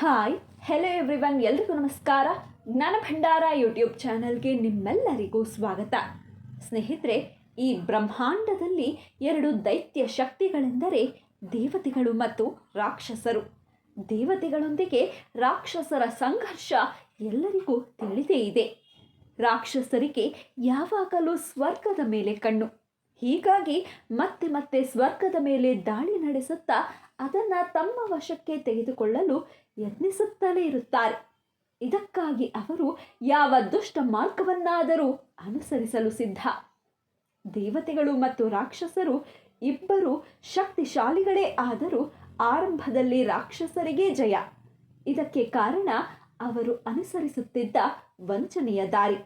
Hi hello everyone ಎಲ್ರಿಗೂ ನಮಸ್ಕಾರ. ಜ್ಞಾನ ಭಂಡಾರ ಯೂಟ್ಯೂಬ್ ಚಾನಲ್ಗೆ ನಿಮ್ಮೆಲ್ಲರಿಗೂ ಸ್ವಾಗತ. ಸ್ನೇಹಿತರೆ, ಈ ಬ್ರಹ್ಮಾಂಡದಲ್ಲಿ ಎರಡು ದೈತ್ಯ ಶಕ್ತಿಗಳೆಂದರೆ ದೇವತೆಗಳು ಮತ್ತು ರಾಕ್ಷಸರು. ದೇವತೆಗಳೊಂದಿಗೆ ರಾಕ್ಷಸರ ಸಂಘರ್ಷ ಎಲ್ಲರಿಗೂ ತಿಳಿದೇ ಇದೆ. ರಾಕ್ಷಸರಿಗೆ ಯಾವಾಗಲೂ ಸ್ವರ್ಗದ ಮೇಲೆ ಕಣ್ಣು. ಹೀಗಾಗಿ ಮತ್ತೆ ಮತ್ತೆ ಸ್ವರ್ಗದ ಮೇಲೆ ದಾಳಿ ನಡೆಸುತ್ತಾ ಅದನ್ನು ತಮ್ಮ ವಶಕ್ಕೆ ತೆಗೆದುಕೊಳ್ಳಲು ಯತ್ನಿಸುತ್ತಲೇ ಇರುತ್ತಾರೆ. ಇದಕ್ಕಾಗಿ ಅವರು ಯಾವ ದುಷ್ಟ ಮಾರ್ಗವನ್ನಾದರೂ ಅನುಸರಿಸಲು ಸಿದ್ಧ. ದೇವತೆಗಳು ಮತ್ತು ರಾಕ್ಷಸರು ಇಬ್ಬರು ಶಕ್ತಿಶಾಲಿಗಳೇ ಆದರೂ ಆರಂಭದಲ್ಲಿ ರಾಕ್ಷಸರಿಗೆ ಜಯ. ಇದಕ್ಕೆ ಕಾರಣ ಅವರು ಅನುಸರಿಸುತ್ತಿದ್ದ ವಂಚನೆಯ ದಾರಿ.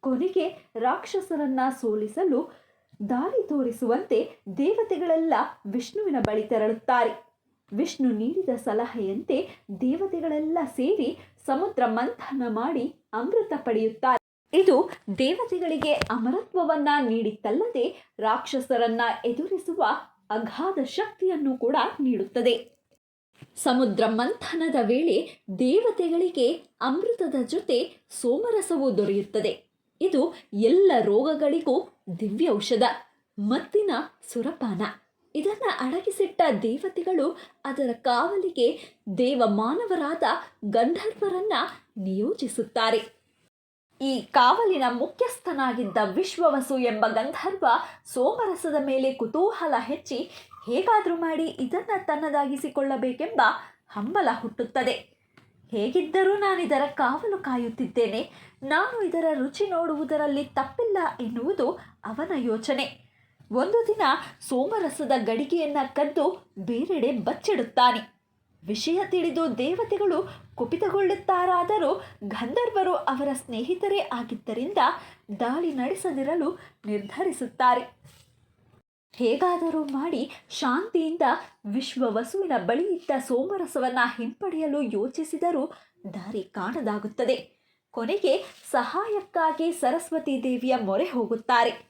ಕೊನೆಗೆ ರಾಕ್ಷಸರನ್ನ ಸೋಲಿಸಲು ದಾರಿ ತೋರಿಸುವಂತೆ ದೇವತೆಗಳೆಲ್ಲ ವಿಷ್ಣುವಿನ ಬಳಿ ತೆರಳುತ್ತಾರೆ. ವಿಷ್ಣು ನೀಡಿದ ಸಲಹೆಯಂತೆ ದೇವತೆಗಳೆಲ್ಲ ಸೇರಿ ಸಮುದ್ರ ಮಂಥನ ಮಾಡಿ ಅಮೃತ ಪಡೆಯುತ್ತಾರೆ. ಇದು ದೇವತೆಗಳಿಗೆ ಅಮರತ್ವವನ್ನ ನೀಡಿತ್ತಲ್ಲದೆ ರಾಕ್ಷಸರನ್ನ ಎದುರಿಸುವ ಅಗಾಧ ಶಕ್ತಿಯನ್ನು ಕೂಡ ನೀಡುತ್ತದೆ. ಸಮುದ್ರ ಮಂಥನದ ವೇಳೆ ದೇವತೆಗಳಿಗೆ ಅಮೃತದ ಜೊತೆ ಸೋಮರಸವೂ ದೊರೆಯುತ್ತದೆ. ಇದು ಎಲ್ಲ ರೋಗಗಳಿಗೂ ದಿವ್ಯ ಔಷಧ ಮತ್ತಿನ ಸುರಪಾನ. ಇದನ್ನು ಅಡಗಿಸಿಟ್ಟ ದೇವತೆಗಳು ಅದರ ಕಾವಲಿಗೆ ದೇವ ಮಾನವರಾದ ಗಂಧರ್ವರನ್ನ ನಿಯೋಜಿಸುತ್ತಾರೆ. ಈ ಕಾವಲಿನ ಮುಖ್ಯಸ್ಥನಾಗಿದ್ದ ವಿಶ್ವವಸು ಎಂಬ ಗಂಧರ್ವ ಸೋಮರಸದ ಮೇಲೆ ಕುತೂಹಲ ಹೆಚ್ಚಿ ಹೇಗಾದರೂ ಮಾಡಿ ಇದನ್ನು ತನ್ನದಾಗಿಸಿಕೊಳ್ಳಬೇಕೆಂಬ ಹಂಬಲ ಹುಟ್ಟುತ್ತದೆ. ಹೇಗಿದ್ದರೂ ನಾನಿದರ ಕಾವಲು ಕಾಯುತ್ತಿದ್ದೇನೆ. ನಾನು ಇದರ ರುಚಿ ನೋಡುವುದರಲ್ಲಿ ತಪ್ಪಿಲ್ಲ ಎನ್ನುವುದು ಅವನ ಯೋಚನೆ. ಒಂದು ದಿನ ಸೋಮರಸದ ಗಡಿಗೆಯನ್ನು ಕದ್ದು ಬೇರೆಡೆ ಬಚ್ಚಿಡುತ್ತಾನೆ. ವಿಷಯ ತಿಳಿದು ದೇವತೆಗಳು ಕುಪಿತಗೊಳ್ಳುತ್ತಾರಾದರೂ ಗಂಧರ್ವರು ಅವರ ಸ್ನೇಹಿತರೇ ಆಗಿದ್ದರಿಂದ ದಾಳಿ ನಡೆಸದಿರಲು ನಿರ್ಧರಿಸುತ್ತಾರೆ. ಹೇಗಾದರೂ ಮಾಡಿ ಶಾಂತಿಯಿಂದ ವಿಶ್ವವಸುವಿನ ಇದ್ದ ಸೋಮರಸವನ್ನು ಹಿಂಪಡೆಯಲು ಯೋಚಿಸಿದರೂ ದಾರಿ ಕಾಣದಾಗುತ್ತದೆ. ಕೊನೆಗೆ ಸಹಾಯಕ್ಕಾಗಿ ಸರಸ್ವತಿ ದೇವಿಯ ಮೊರೆ ಹೋಗುತ್ತಾರೆ.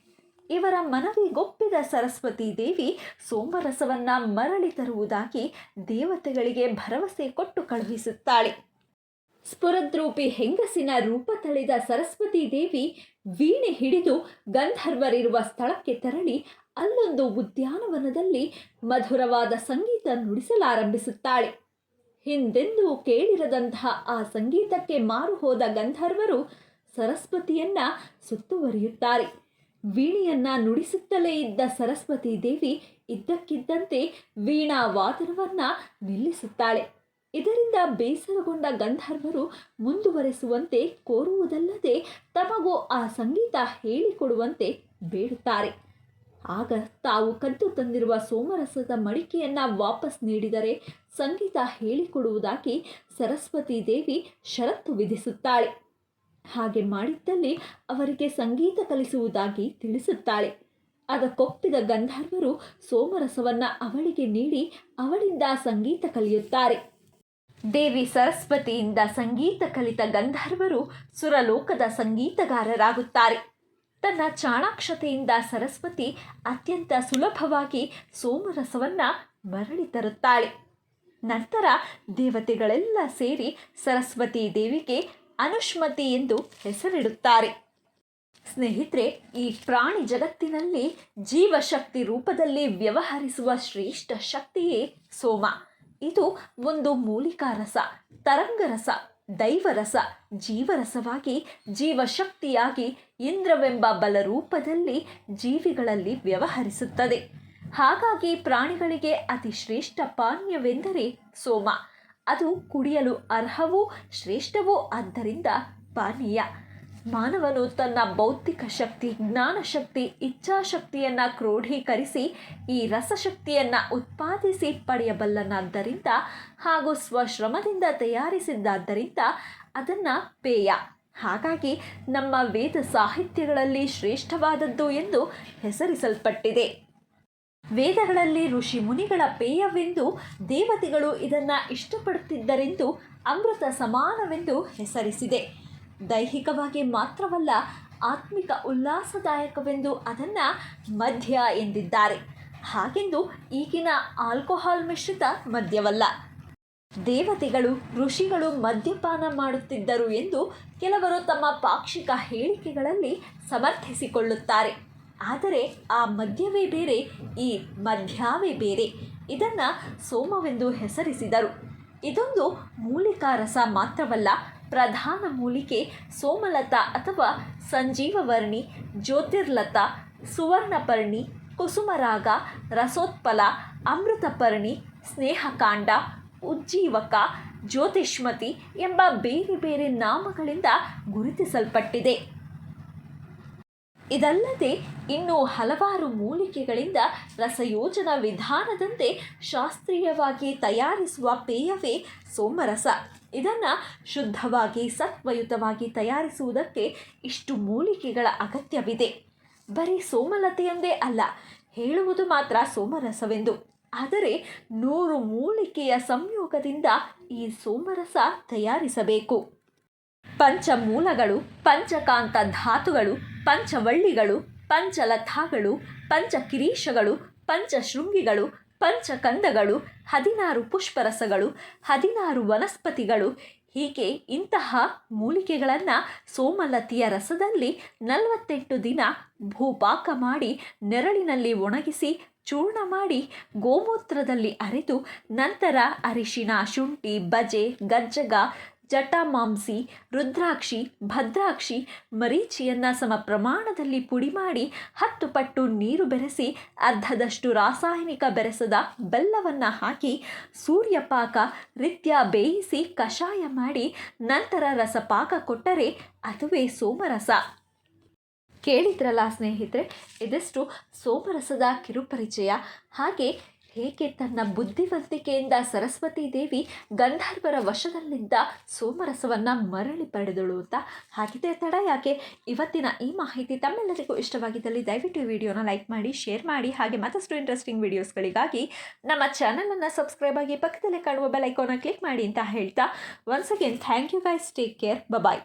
ಇವರ ಮನವಿಗೊಪ್ಪಿದ ಸರಸ್ವತಿ ದೇವಿ ಸೋಮರಸವನ್ನ ಮರಳಿ ತರುವುದಾಗಿ ದೇವತೆಗಳಿಗೆ ಭರವಸೆ ಕೊಟ್ಟು ಕಳುಹಿಸುತ್ತಾಳೆ. ಸ್ಫುರದ್ರೂಪಿ ಹೆಂಗಸಿನ ರೂಪ ತಳೆದ ಸರಸ್ವತಿ ದೇವಿ ವೀಣೆ ಹಿಡಿದು ಗಂಧರ್ವರಿರುವ ಸ್ಥಳಕ್ಕೆ ತೆರಳಿ ಅಲ್ಲೊಂದು ಉದ್ಯಾನವನದಲ್ಲಿ ಮಧುರವಾದ ಸಂಗೀತ ನುಡಿಸಲಾರಂಭಿಸುತ್ತಾಳೆ. ಹಿಂದೆಂದೂ ಕೇಳಿರದಂತಹ ಆ ಸಂಗೀತಕ್ಕೆ ಮಾರು ಹೋದ ಗಂಧರ್ವರು ಸರಸ್ವತಿಯನ್ನ ಸುತ್ತುವರಿಯುತ್ತಾರೆ. ವೀಣೆಯನ್ನ ನುಡಿಸುತ್ತಲೇ ಇದ್ದ ಸರಸ್ವತಿ ದೇವಿ ಇದ್ದಕ್ಕಿದ್ದಂತೆ ವೀಣಾ ವಾದನವನ್ನ ನಿಲ್ಲಿಸುತ್ತಾಳೆ. ಇದರಿಂದ ಬೇಸರಗೊಂಡ ಗಂಧರ್ವರು ಮುಂದುವರೆಸುವಂತೆ ಕೋರುವುದಲ್ಲದೆ ತಮಗೂ ಆ ಸಂಗೀತ ಹೇಳಿಕೊಡುವಂತೆ ಬೇಡುತ್ತಾರೆ. ಆಗ ತಾವು ಕದ್ದು ತಂದಿರುವ ಸೋಮರಸದ ಮಡಿಕೆಯನ್ನು ವಾಪಸ್ ನೀಡಿದರೆ ಸಂಗೀತ ಹೇಳಿಕೊಡುವುದಾಗಿ ಸರಸ್ವತಿ ದೇವಿ ಷರತ್ತು ವಿಧಿಸುತ್ತಾಳೆ. ಹಾಗೆ ಮಾಡಿದ್ದಲ್ಲಿ ಅವರಿಗೆ ಸಂಗೀತ ಕಲಿಸುವುದಾಗಿ ತಿಳಿಸುತ್ತಾಳೆ. ಅದಕ್ಕೊಪ್ಪಿದ ಗಂಧರ್ವರು ಸೋಮರಸವನ್ನ ಅವಳಿಗೆ ನೀಡಿ ಅವಳಿಂದ ಸಂಗೀತ ಕಲಿಯುತ್ತಾರೆ. ದೇವಿ ಸರಸ್ವತಿಯಿಂದ ಸಂಗೀತ ಕಲಿತ ಗಂಧರ್ವರು ಸುರಲೋಕದ ಸಂಗೀತಗಾರರಾಗುತ್ತಾರೆ. ತನ್ನ ಚಾಣಾಕ್ಷತೆಯಿಂದ ಸರಸ್ವತಿ ಅತ್ಯಂತ ಸುಲಭವಾಗಿ ಸೋಮರಸವನ್ನ ಮರಳಿ ತರುತ್ತಾಳೆ. ನಂತರ ದೇವತೆಗಳೆಲ್ಲ ಸೇರಿ ಸರಸ್ವತಿ ದೇವಿಗೆ ಅನುಷ್ಮತಿ ಎಂದು ಹೆಸರಿಡುತ್ತಾರೆ. ಸ್ನೇಹಿತರೆ, ಈ ಪ್ರಾಣಿ ಜಗತ್ತಿನಲ್ಲಿ ಜೀವಶಕ್ತಿ ರೂಪದಲ್ಲಿ ವ್ಯವಹರಿಸುವ ಶ್ರೇಷ್ಠ ಶಕ್ತಿಯೇ ಸೋಮ. ಇದು ಒಂದು ಮೂಲಿಕಾ ರಸ ತರಂಗರಸ ದೈವರಸ ಜೀವರಸವಾಗಿ ಜೀವಶಕ್ತಿಯಾಗಿ ಇಂದ್ರವೆಂಬ ಬಲರೂಪದಲ್ಲಿ ಜೀವಿಗಳಲ್ಲಿ ವ್ಯವಹರಿಸುತ್ತದೆ. ಹಾಗಾಗಿ ಪ್ರಾಣಿಗಳಿಗೆ ಅತಿ ಶ್ರೇಷ್ಠ ಪಾನೀಯವೆಂದರೆ ಸೋಮ. ಅದು ಕುಡಿಯಲು ಅರ್ಹವೂ ಶ್ರೇಷ್ಠವೂ ಆದ್ದರಿಂದ ಪಾನೀಯ. ಮಾನವನು ತನ್ನ ಬೌದ್ಧಿಕ ಶಕ್ತಿ, ಜ್ಞಾನಶಕ್ತಿ, ಇಚ್ಛಾಶಕ್ತಿಯನ್ನು ಕ್ರೋಢೀಕರಿಸಿ ಈ ರಸಶಕ್ತಿಯನ್ನು ಉತ್ಪಾದಿಸಿ ಪಡೆಯಬಲ್ಲನಾದ್ದರಿಂದ ಹಾಗೂ ಸ್ವಶ್ರಮದಿಂದ ತಯಾರಿಸಿದ್ದಾದ್ದರಿಂದ ಅದನ್ನು ಪೇಯ. ಹಾಗಾಗಿ ನಮ್ಮ ವೇದ ಸಾಹಿತ್ಯಗಳಲ್ಲಿ ಶ್ರೇಷ್ಠವಾದದ್ದು ಎಂದು ಹೆಸರಿಸಲ್ಪಟ್ಟಿದೆ. ವೇದಗಳಲ್ಲಿ ಋಷಿ ಮುನಿಗಳ ಪೇಯವೆಂದು ದೇವತೆಗಳು ಇದನ್ನು ಇಷ್ಟಪಡುತ್ತಿದ್ದರೆಂದು ಅಮೃತ ಸಮಾನವೆಂದು ಹೆಸರಿಸಿದೆ. ದೈಹಿಕವಾಗಿ ಮಾತ್ರವಲ್ಲ, ಆತ್ಮಿಕ ಉಲ್ಲಾಸದಾಯಕವೆಂದು ಅದನ್ನು ಮದ್ಯ ಎಂದಿದ್ದಾರೆ. ಹಾಗೆಂದು ಈಗಿನ ಆಲ್ಕೋಹಾಲ್ ಮಿಶ್ರಿತ ಮದ್ಯವಲ್ಲ. ದೇವತೆಗಳು, ಋಷಿಗಳು ಮದ್ಯಪಾನ ಮಾಡುತ್ತಿದ್ದರು ಎಂದು ಕೆಲವರು ತಮ್ಮ ಪಾಕ್ಷಿಕ ಹೇಳಿಕೆಗಳಲ್ಲಿ ಸಮರ್ಥಿಸಿಕೊಳ್ಳುತ್ತಾರೆ. ಆದರೆ ಆ ಮದ್ಯವೇ ಬೇರೆ, ಈ ಮದ್ಯವೇ ಬೇರೆ. ಇದನ್ನು ಸೋಮವೆಂದು ಹೆಸರಿಸಿದರು. ಇದೊಂದು ಮೂಲಿಕಾ ರಸ ಮಾತ್ರವಲ್ಲ, ಪ್ರಧಾನ ಮೂಲಿಕೆ ಸೋಮಲತಾ ಅಥವಾ ಸಂಜೀವವರ್ಣಿ, ಜ್ಯೋತಿರ್ಲತಾ, ಸುವರ್ಣಪರ್ಣಿ, ಕುಸುಮರಾಗ, ರಸೋತ್ಪಲ, ಅಮೃತಪರ್ಣಿ, ಸ್ನೇಹಕಾಂಡ, ಉಜ್ಜೀವಕ, ಜ್ಯೋತಿಷ್ಮತಿ ಎಂಬ ಬೇರೆ ಬೇರೆ ನಾಮಗಳಿಂದ ಗುರುತಿಸಲ್ಪಟ್ಟಿದೆ. ಇದಲ್ಲದೆ ಇನ್ನೂ ಹಲವಾರು ಮೂಲಿಕೆಗಳಿಂದ ರಸಯೋಜನ ವಿಧಾನದಂತೆ ಶಾಸ್ತ್ರೀಯವಾಗಿ ತಯಾರಿಸುವ ಪೇಯವೇ ಸೋಮರಸ. ಇದನ್ನು ಶುದ್ಧವಾಗಿ ಸತ್ವಯುತವಾಗಿ ತಯಾರಿಸುವುದಕ್ಕೆ ಇಷ್ಟು ಮೂಲಿಕೆಗಳ ಅಗತ್ಯವಿದೆ. ಬರೀ ಸೋಮಲತೆಯೊಂದೇ ಅಲ್ಲ, ಹೇಳುವುದು ಮಾತ್ರ ಸೋಮರಸವೆಂದು. ಆದರೆ ನೂರು ಮೂಲಿಕೆಯ ಸಂಯೋಗದಿಂದ ಈ ಸೋಮರಸ ತಯಾರಿಸಬೇಕು. ಪಂಚಮೂಲಗಳು, ಪಂಚಕಾಂತ ಧಾತುಗಳು ಪಂಚವಳ್ಳಿಗಳು, ಪಂಚಲತಾಗಳು, ಪಂಚಕಿರೀಶಗಳು, ಪಂಚಶೃಂಗಿಗಳು, ಪಂಚಕಂದಗಳು, ಹದಿನಾರು ಪುಷ್ಪರಸಗಳು, ಹದಿನಾರು ವನಸ್ಪತಿಗಳು. ಹೀಗೆ ಇಂತಹ ಮೂಲಿಕೆಗಳನ್ನು ಸೋಮಲತಿಯ ರಸದಲ್ಲಿ ನಲವತ್ತೆಂಟು ದಿನ ಭೂಪಾಕ ಮಾಡಿ, ನೆರಳಿನಲ್ಲಿ ಒಣಗಿಸಿ, ಚೂರ್ಣ ಮಾಡಿ, ಗೋಮೂತ್ರದಲ್ಲಿ ಅರೆದು, ನಂತರ ಅರಿಶಿನ ಶುಂಠಿ, ಬಜೆ, ಗಜ್ಜಗ ಜಟಾಮಾಂಸಿ, ರುದ್ರಾಕ್ಷಿ, ಭದ್ರಾಕ್ಷಿ, ಮರೀಚಿಯನ್ನು ಸಮ ಪ್ರಮಾಣದಲ್ಲಿ ಪುಡಿ ಮಾಡಿ ಹತ್ತು ಪಟ್ಟು ನೀರು ಬೆರೆಸಿ ಅರ್ಧದಷ್ಟು ರಾಸಾಯನಿಕ ಬೆರೆಸದ ಬೆಲ್ಲವನ್ನು ಹಾಕಿ ಸೂರ್ಯಪಾಕ ರೀತ್ಯ ಬೇಯಿಸಿ ಕಷಾಯ ಮಾಡಿ ನಂತರ ರಸಪಾಕ ಕೊಟ್ಟರೆ ಅದುವೇ ಸೋಮರಸ. ಕೇಳಿದ್ರಲ್ಲ ಸ್ನೇಹಿತರೆ, ಇದಿಷ್ಟು ಸೋಮರಸದ ಕಿರುಪರಿಚಯ. ಹಾಗೆ ಹೇಗೆ ತನ್ನ ಬುದ್ಧಿವಂತಿಕೆಯಿಂದ ಸರಸ್ವತಿ ದೇವಿ ಗಂಧರ್ವರ ವಶದಲ್ಲಿದ್ದ ಸೋಮರಸವನ್ನು ಮರಳಿ ಪಡೆದಳು ಅಂತ? ಹಾಗಿದೆ ತಡ ಯಾಕೆ? ಇವತ್ತಿನ ಈ ಮಾಹಿತಿ ತಮ್ಮೆಲ್ಲರಿಗೂ ಇಷ್ಟವಾಗಿದ್ದಲ್ಲಿ ದಯವಿಟ್ಟು ವಿಡಿಯೋನ ಲೈಕ್ ಮಾಡಿ, ಶೇರ್ ಮಾಡಿ, ಹಾಗೆ ಮತ್ತಷ್ಟು ಇಂಟ್ರೆಸ್ಟಿಂಗ್ ವಿಡಿಯೋಸ್ಗಳಿಗಾಗಿ ನಮ್ಮ ಚಾನಲನ್ನು ಸಬ್ಸ್ಕ್ರೈಬ್ ಆಗಿ ಪಕ್ಕದಲ್ಲೇ ಕಾಣುವ ಬೆಲ್ ಐಕಾನ ಕ್ಲಿಕ್ ಮಾಡಿ ಅಂತ ಹೇಳ್ತಾ once again thank you guys take care bye